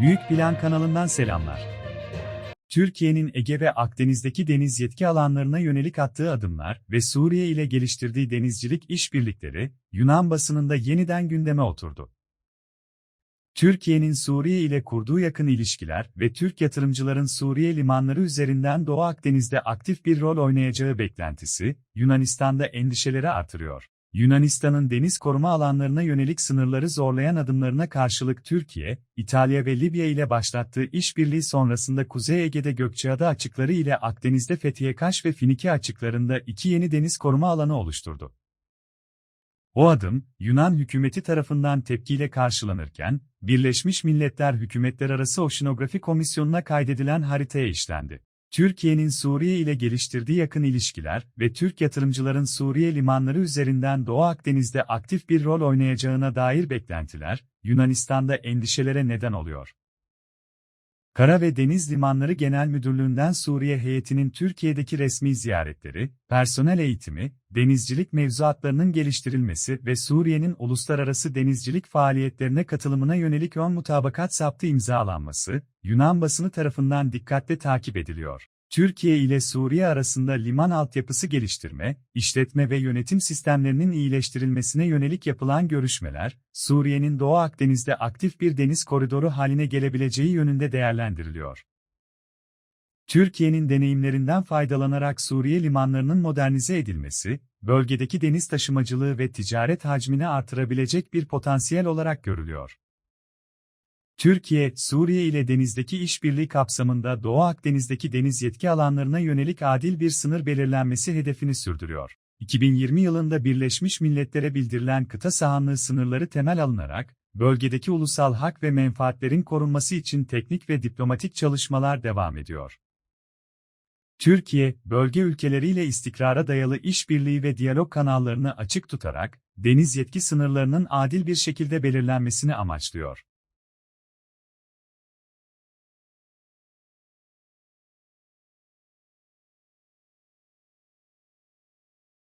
Büyük Plan kanalından selamlar. Türkiye'nin Ege ve Akdeniz'deki deniz yetki alanlarına yönelik attığı adımlar ve Suriye ile geliştirdiği denizcilik işbirlikleri, Yunan basınında yeniden gündeme oturdu. Türkiye'nin Suriye ile kurduğu yakın ilişkiler ve Türk yatırımcıların Suriye limanları üzerinden Doğu Akdeniz'de aktif bir rol oynayacağı beklentisi, Yunanistan'da endişeleri artırıyor. Yunanistan'ın deniz koruma alanlarına yönelik sınırları zorlayan adımlarına karşılık Türkiye, İtalya ve Libya ile başlattığı işbirliği sonrasında Kuzey Ege'de Gökçeada açıkları ile Akdeniz'de Fethiye Kaş ve Finike açıklarında iki yeni deniz koruma alanı oluşturdu. O adım, Yunan hükümeti tarafından tepkiyle karşılanırken, Birleşmiş Milletler Hükümetler Arası Oşinografi Komisyonu'na kaydedilen haritaya işlendi. Türkiye'nin Suriye ile geliştirdiği yakın ilişkiler ve Türk yatırımcıların Suriye limanları üzerinden Doğu Akdeniz'de aktif bir rol oynayacağına dair beklentiler, Yunanistan'da endişelere neden oluyor. Kara ve Deniz Limanları Genel Müdürlüğü'nden Suriye heyetinin Türkiye'deki resmi ziyaretleri, personel eğitimi, denizcilik mevzuatlarının geliştirilmesi ve Suriye'nin uluslararası denizcilik faaliyetlerine katılımına yönelik ön mutabakat saptı imzalanması, Yunan basını tarafından dikkatle takip ediliyor. Türkiye ile Suriye arasında liman altyapısı geliştirme, işletme ve yönetim sistemlerinin iyileştirilmesine yönelik yapılan görüşmeler, Suriye'nin Doğu Akdeniz'de aktif bir deniz koridoru haline gelebileceği yönünde değerlendiriliyor. Türkiye'nin deneyimlerinden faydalanarak Suriye limanlarının modernize edilmesi, bölgedeki deniz taşımacılığı ve ticaret hacmini artırabilecek bir potansiyel olarak görülüyor. Türkiye, Suriye ile denizdeki işbirliği kapsamında Doğu Akdeniz'deki deniz yetki alanlarına yönelik adil bir sınır belirlenmesi hedefini sürdürüyor. 2020 yılında Birleşmiş Milletler'e bildirilen kıta sahanlığı sınırları temel alınarak, bölgedeki ulusal hak ve menfaatlerin korunması için teknik ve diplomatik çalışmalar devam ediyor. Türkiye, bölge ülkeleriyle istikrara dayalı işbirliği ve diyalog kanallarını açık tutarak, deniz yetki sınırlarının adil bir şekilde belirlenmesini amaçlıyor.